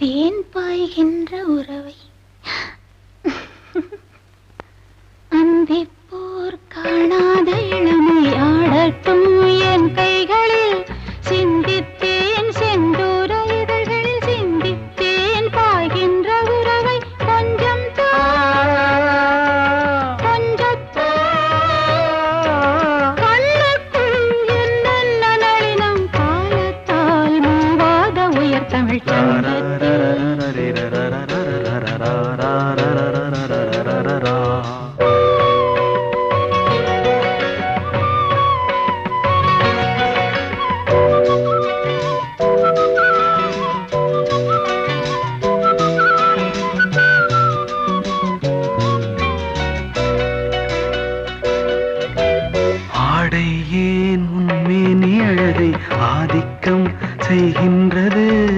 தேன் பாய்கின்ற உறவை. அந்தி போர் காணாத இளமை ஆடட்டும் என் கைகளில். சிந்த தமிழ் ஆடை ஏன் உன்மேனி அழகை ஆதிக்கம் செய்கின்றது.